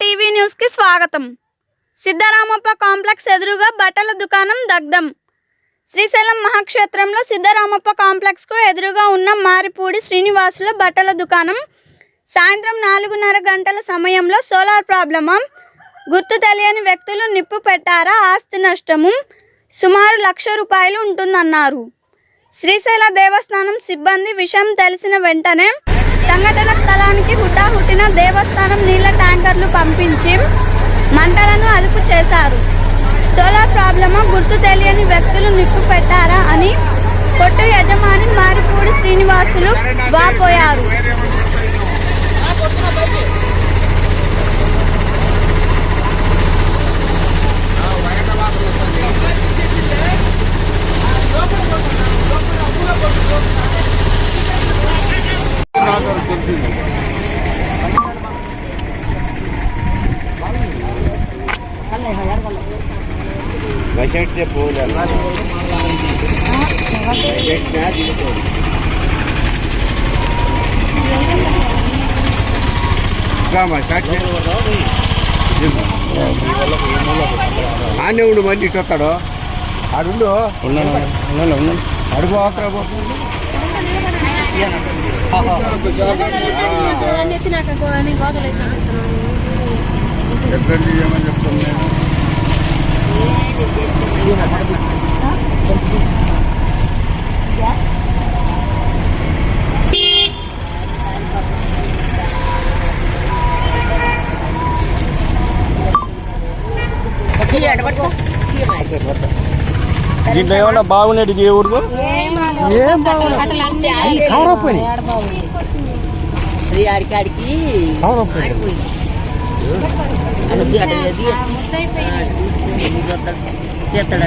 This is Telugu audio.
టీవీ న్యూస్కి స్వాగతం. సిద్ధరామప్ప కాంప్లెక్స్ ఎదురుగా బట్టల దుకాణం దగ్ధం. శ్రీశైలం మహాక్షేత్రంలో సిద్ధరామప్ప కాంప్లెక్స్కు ఎదురుగా ఉన్న మారిపూడి శ్రీనివాసుల బట్టల దుకాణం సాయంత్రం నాలుగున్నర గంటల సమయంలో సోలార్ ప్రాబ్లమా? గుర్తు తెలియని వ్యక్తులు నిప్పు పెట్టారా? ఆస్తి నష్టము? సుమారు లక్ష రూపాయలు ఉంటుందన్నారు. శ్రీశైల దేవస్థానం సిబ్బంది విషయం తెలిసిన వెంటనే సంఘటన స్థలానికి హుటాహుటిన దేవస్థానం నీళ్ళ ట్యాంకర్లు పంపించి మంటలను అదుపు చేశారు. సోలార్ ప్రాబ్లమా గుర్తు తెలియని వ్యక్తులు నిప్పు పెట్టారా అని కొట్టు యజమాని మారిపూడి శ్రీనివాసులు వాపోయారు. बजट से ఆనే ఉండు మళ్ళీ ఇటు వస్తాడు. ఆడుండు ఉన్నాను అడుగు అవసరం చెప్తాను నేను దీంట్లో ఏమన్నా బాగున్నాడు ఏ ఊరుకు ఆడికాడికి చేస్తాడు